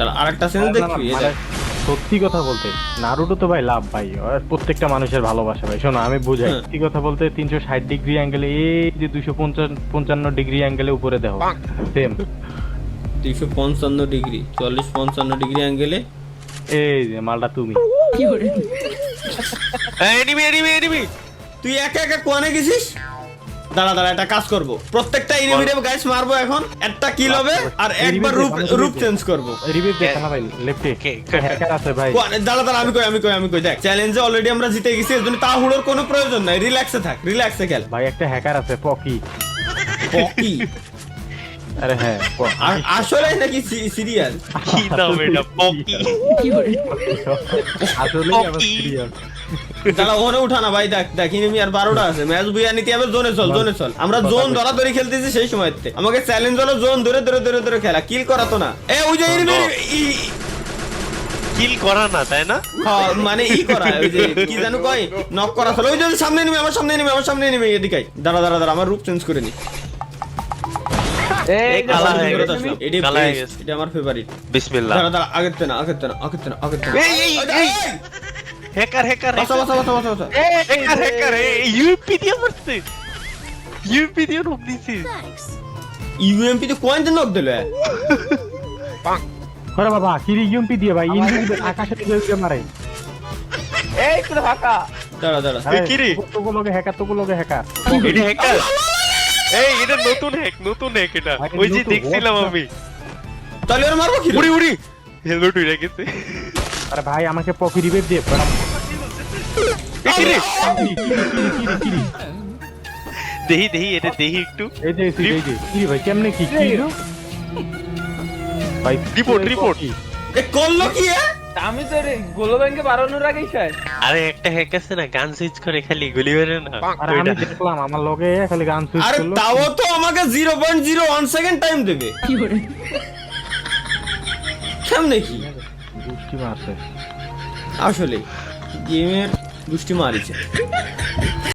দাঁড়া আরেকটা সিন দেখবি? মানে দেখ। সত্যি কথা বলতে নারুটো তো ভাই লাভ ভাই আর প্রত্যেকটা মানুষের ভালোবাসা ভাই। শোনো আমি বুঝাই হ্যাঁ। সত্যি কথা বলতে তিনশো ষাট ডিগ্রি অ্যাঙ্গেলে এই যে দুইশো পঞ্চান্ন ডিগ্রি অ্যাঙ্গেলে উপরে দেখো সেম দুইশো পঞ্চান্ন ডিগ্রি চল্লিশ পঞ্চান্ন ডিগ্রি অ্যাঙ্গেলে এই যে মালটা তুমি। এনিমি এনিমি এনিমি তুই একা একা কোয়ানে গেছিস? দাঁড়া দাঁড়া একটা কাজ করব। প্রত্যেকটা ইনভিটিভ গাইস মারবো এখন। একটা কিল হবে আর একবার রূপ রূপ চেঞ্জ করব। রিভিউ দেখ না ভাই লেফটে হ্যাকার আছে ভাই। দাঁড়া দাঁড়া আমি কই আমি কই আমি কই দেখ। চ্যালেঞ্জে অলরেডি আমরা জিতে গেছি এজন্য তা তাড়াহুড়োর কোনো প্রয়োজন নাই। রিল্যাক্সে থাক রিল্যাক্সে খেল। ভাই একটা হ্যাকার আছে পকি পকি আরে হ্যাঁ আসলে নাকি সিরিয়াস কি নাম এটা? পকি আসলে আবার পকি। দাঁড়া ওখানে উঠা না ভাই দেখ দেখ এনিমি আর বারোটা আছে। ম্যাচ বুয়া নিতে হবে জোনে চল জোনে চল। আমরা জোন ধরা ধরে খেলতেছি সেই সময়তে। আমাকে চ্যালেঞ্জ হলো জোন ধরে ধরে ধরে ধরে খেলা। কিল করা তো না। এ ওই যে enemy কিল করা না তাই না? মানে ই করা ওই যে কি জানো কয়? নক করা চলো। ওই যে সামনে নেমে আমার সামনে নেমে আমার সামনে নেমে এদিকে। দাঁড়া দাঁড়া দাঁড়া আমার রূপ চেঞ্জ করে নি। এটা কালা হয়ে best, গেছে এটা আমার ফেভারিট বিসমিল্লাহ দাঁড়া দাঁড়া আগের এই, এই। হ্যাকার হ্যাকার বাসা বাসা বাসা বাসা বাসা হ্যাকার হ্যাকার ইউপি দিয়ে মারছে ইউপি দিয়ে রূপ দিছি ইউএমপি তো কয়েন নক দিল আরে বাবা কিরি ইউএমপি দিয়ে ভাই ইনভিজিবল আকাশে দিয়ে এটা হ্যাকার এই এটা নতুন হ্যাক নতুন হ্যাক এটা। ওই যে দেখছিলাম আমি। তাহলে ওর মারবো কি? উড়ি উড়ি। হেলো টুইরা গেছে। আরে ভাই আমাকে পকি রিভাইভ দিয়ে কি দেহি দেহি এটা দেহি একটু। এই যে এই যে, কিরি ভাই কেমনে কি কি ভাই report. পকি। এ করল কি এ? আমি তো গোলো ব্যাংকে বাড়ানোর আগেই চাই। আরে একটা হ্যাক আছে না গান সুইচ করে খালি গুলি বেরে না? আরে আমি দেখলাম আমার লগে খালি গান সুইচ আরে তাও তো আমাকে zero point zero one second time দেবে। কেমনে কি? দুষ্টি মারছে। আসলে গেমের দুষ্টি মারিছে।